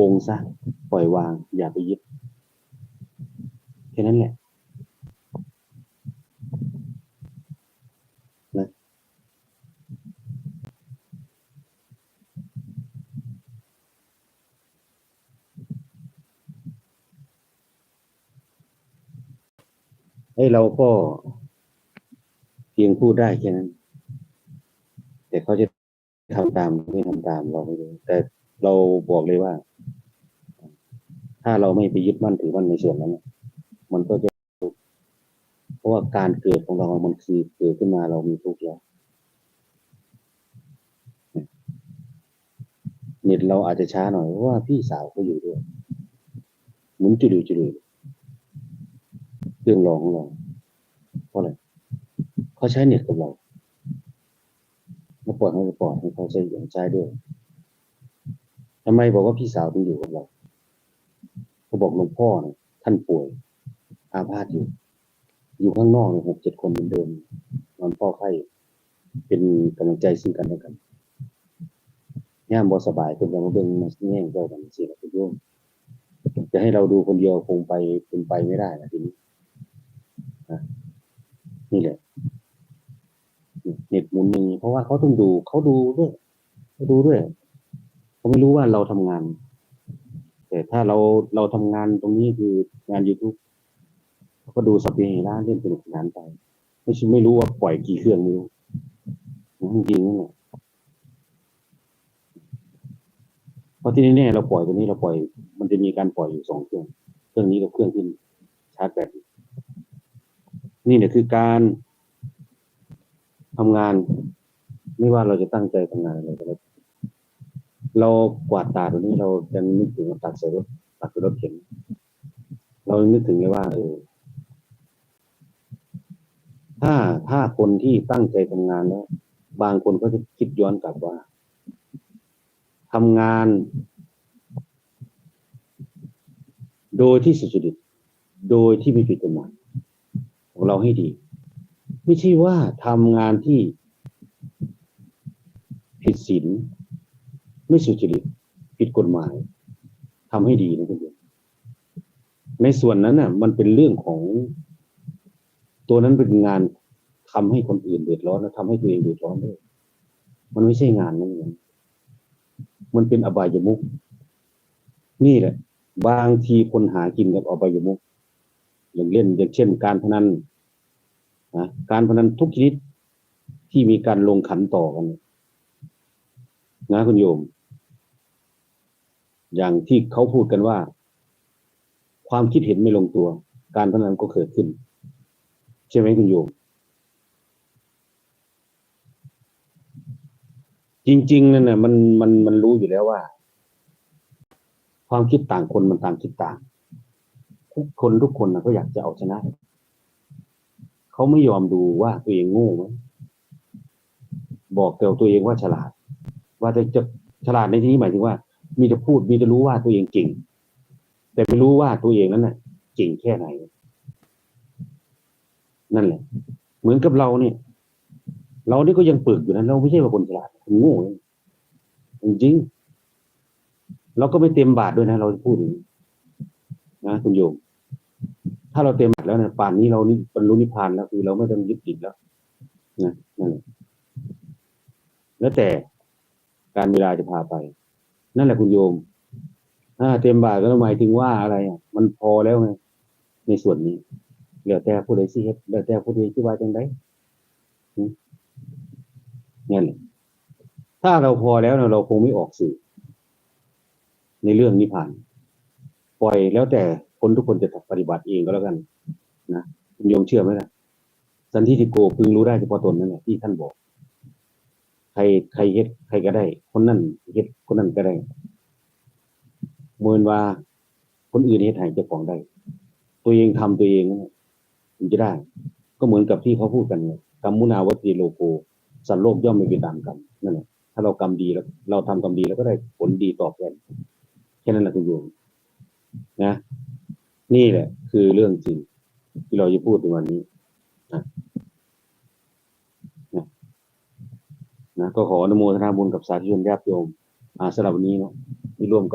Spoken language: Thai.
ปลงซะปล่อยวาง อย่าไปยึดแค่นั้นแหละนะไอ้เราก็เพียงพูดได้แค่นั้น แต่เขาจะทำตามไม่ทำตามเราไม่รู้แต่เราบอกเลยว่า ถ้าเราไม่ไปยึดมั่นถือมั่นในส่วนนั้น มันก็จะทุกข์เพราะว่าการเกิดของเรา มันคือเกิดขึ้นมาเรามีทุกข์แล้วเน็ตเราอาจจะช้าหน่อยเพราะว่าพี่สาวเขาอยู่ด้วยหมุนจุลุจุลุเรื่องรองของเราเพราะอะไรเขาใช้เน็ตกับเราเราปล่อยให้เขาปล่อยให้เขาใช้อย่างใช้ด้วยทำไมบอกว่าพี่สาวต้องอยู่กับเรา บอกหลวงพ่อนี่ยท่านป่วย อาพาธอยู่ อยู่ข้างนอกหกเจ็ดคนเหมือนเดิมนอนพ่อไข้เป็นกำลังใจซึ่งกันและกันย่ามบอสบายเป็นยังมาเบิ่งมาแย่งเจ้ากันสินะคุณโยมจะให้เราดูคนเดียวคงไปเป็นไปไม่ได้นะทีนี้นี่แหละเน็ตหมุนอย่งนี้เพราะว่าเขาต้องดูเขาดูด้วยเขาดูด้วยเขาไม่รู้ว่าเราทำงาน แต่ถ้าเราเราทำงานตรงนี้คืองาน YouTube เขาก็ดูสัพเพเหระเล่นสนุกสนานไปไม่ใช่ไม่รู้ว่าปล่อยกี่เครื่องไม่รู้จริงๆนั่นแหละเพราะที่นี่เนี่ยเราปล่อยตัวนี้เราปล่อย มันจะมีการปล่อยอยู่สองเครื่อง เครื่องนี้กับเครื่องที่ชาร์จแบตนี่เนี่ยคือการทำงาน ไม่ว่าเราจะตั้งใจทำงานอะไรก็แล้ว เรากวาดตาตัวนี้เราจะนึกถึงว่าตัดใส่รถตัดใส่รถเข็นเรานึกถึงเลยว่าเออถ้าถ้าคนที่ตั้งใจทำงานแล้ว บางคนก็จะคิดย้อนกลับว่าทำงาน โดยที่สุจริตโดยที่ไม่ผิดกฎหมายของเราให้ดี ไม่ใช่ว่าทำงานที่ผิดศีล ไม่สุจริตผิดกฎหมายทำให้ดีนะคุณโยมในส่วนนั้นน่ะ มันเป็นเรื่องของ ตัวนั้นเป็นงานทำให้คนอื่นเดือดร้อนและทำให้ตัวเองเดือดร้อนด้วยมันไม่ใช่งานนั่นเองมันเป็นอบายมุกนี่แหละ บางทีคนหากินกับอบายมุกอย่างเล่นอย่างเช่น การพนันนะการพนันทุกชนิดที่มีการลงขันต่อกันนะคุณโยม อย่างที่เขาพูดกันว่า ความคิดเห็นไม่ลงตัว การพนันก็เกิดขึ้น ใช่ไหมคุณโยม จริง ๆ นั่นน่ะมันมันมันรู้อยู่แล้วว่า ความคิดต่างคนมันต่างคิดต่าง ทุกคนทุกคนนะก็อยากจะเอาชนะ เขาไม่ยอมดูว่าตัวเองโง่ไหมบอกแต่ตัวเองว่าฉลาด ว่าจะจะฉลาดในที่นี้หมายถึงว่า มีแต่พูดมีแต่รู้ว่าตัวเองเก่ง แต่ไม่รู้ว่าตัวเองนั้นน่ะ เก่งแค่ไหน นั่นแหละ เหมือนกับเราเนี่ย เรานี่ก็ยังปึกอยู่นะเราไม่ใช่ว่าคนฉลาดคนโง่เลยจริงๆเราก็ไม่เต็มบาทด้วยนะเราพูดนะคุณโยมถ้าเราเต็มบาทแล้วเนี่ยป่านนี้เรานี่บรรลุนิพพานแล้วคือเราไม่ต้องยึดติดแล้วนะนั่นแหละแล้วแต่การเวลาจะพาไป นั่นแหละคุณโยม ถ้าเต็มบาทก็หมายถึงว่าอะไรอะมันพอแล้วไงในส่วนนี้เหลือแต่ผู้ใดสิเฮ็ดเหลือแต่ผู้ใดที่ว่าจังไดนั่นถ้าเราพอแล้วเนี่ยเราคงไม่ออกสื่อ ในเรื่องนิพพาน ปล่อยแล้วแต่คนทุกคนจะปฏิบัติเองก็แล้วกัน นะคุณโยมเชื่อไหมล่ะสันทิฏฐิโกพึงรู้ได้เฉพาะตนนั่นแหละที่ท่านบอก ใครใครเฮ็ดใครก็ได้ คนนั้นเฮ็ดคนนั้นก็ได้เมื่อว่า คนอื่นเฮ็ดให้เจ้าของได้ ตัวเองทำตัวเองมันจะได้ ก็เหมือนกับที่เขาพูดกันกรรมมุนาวตีโลโกสันโลกย่อมไม่เป็นตามกรรมนั่นแหละถ้าเรากรรมดีแล้ว เราทำกรรมดีแล้วก็ได้ผลดีตอบแทนแค่นั้นแหละคุณโยมนะนี่แหละ คือเรื่องจริงที่เราจะพูดในวันนี้นะ นะก็ขออนุโมทนาบุญกับสาธุชนญาติโยมสำหรับวันนี้เนาะที่ร่วมกัน